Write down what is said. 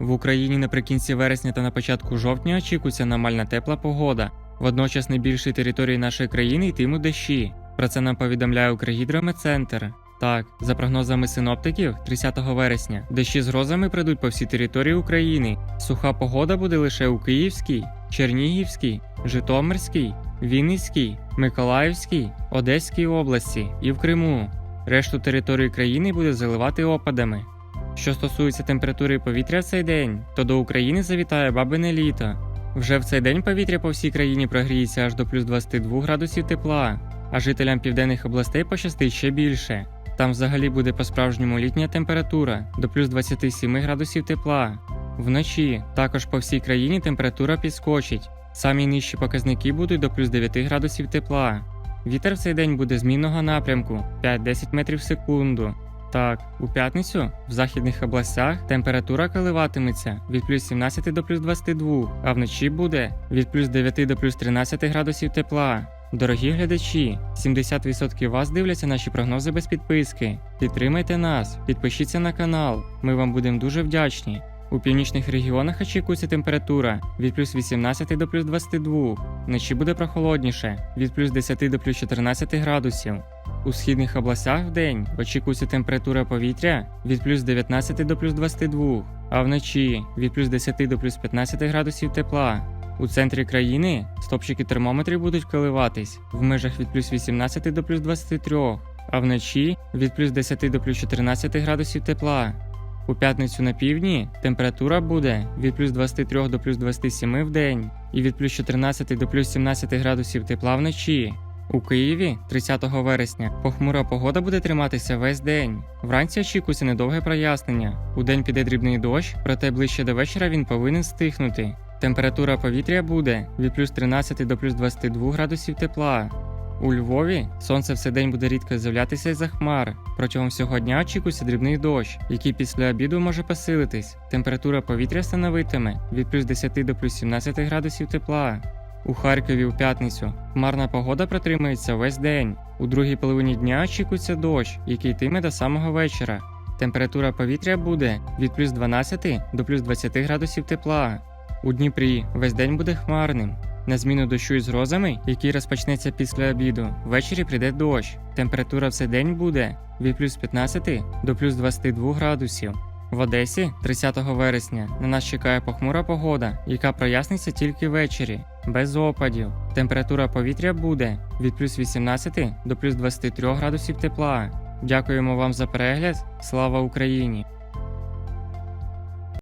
В Україні наприкінці вересня та на початку жовтня очікується аномальна тепла погода. Водночас на більшій території нашої країни йтимуть дощі. Про це нам повідомляє Укргідрометцентр. Так, за прогнозами синоптиків, 30 вересня дощі з грозами прийдуть по всій території України. Суха погода буде лише у Київській, Чернігівській, Житомирській, Вінницькій, Миколаївській, Одеській області і в Криму. Решту території країни буде заливати опадами. Що стосується температури повітря в цей день, то до України завітає бабине літо. Вже в цей день повітря по всій країні прогріється аж до плюс 22 градусів тепла, а жителям південних областей пощастить ще більше. Там взагалі буде по-справжньому літня температура до плюс 27 градусів тепла. Вночі також по всій країні температура підскочить. Самі нижчі показники будуть до плюс 9 градусів тепла. Вітер в цей день буде змінного напрямку 5-10 метрів в секунду. Так, у п'ятницю в західних областях температура коливатиметься від плюс 17 до плюс 22, а вночі буде від плюс 9 до плюс 13 градусів тепла. Дорогі глядачі, 70% вас дивляться наші прогнози без підписки. Підтримайте нас, підпишіться на канал. Ми вам будемо дуже вдячні. У північних регіонах очікується температура від плюс 18 до плюс 22. Вночі буде прохолодніше від плюс 10 до плюс 14 градусів. У східних областях в день очікується температура повітря від плюс 19 до плюс 22, а вночі від плюс 10 до плюс 15 градусів тепла. У центрі країни стопчики термометрів будуть коливатись в межах від плюс 18 до плюс 23, а вночі від плюс 10 до плюс 14 градусів тепла. У п'ятницю на півдні температура буде від плюс 23 до плюс 27 в день і від плюс 14 до плюс 17 градусів тепла вночі. У Києві 30 вересня похмура погода буде триматися весь день. Вранці очікується недовге прояснення. У день піде дрібний дощ, проте ближче до вечора він повинен стихнути. Температура повітря буде від плюс 13 до плюс 22 градусів тепла. У Львові сонце все день буде рідко з'являтися із-за хмар. Протягом всього дня очікується дрібний дощ, який після обіду може посилитись. Температура повітря становитиме від плюс 10 до плюс 17 градусів тепла. У Харкові у п'ятницю хмарна погода протримається весь день. У другій половині дня очікується дощ, який йтиме до самого вечора. Температура повітря буде від плюс 12 до плюс 20 градусів тепла. У Дніпрі весь день буде хмарним. На зміну дощу із грозами, який розпочнеться після обіду, ввечері прийде дощ. Температура в цей день буде від плюс 15 до плюс 22 градусів. В Одесі 30 вересня на нас чекає похмура погода, яка проясниться тільки ввечері, без опадів. Температура повітря буде від плюс 18 до плюс 23 градусів тепла. Дякуємо вам за перегляд. Слава Україні!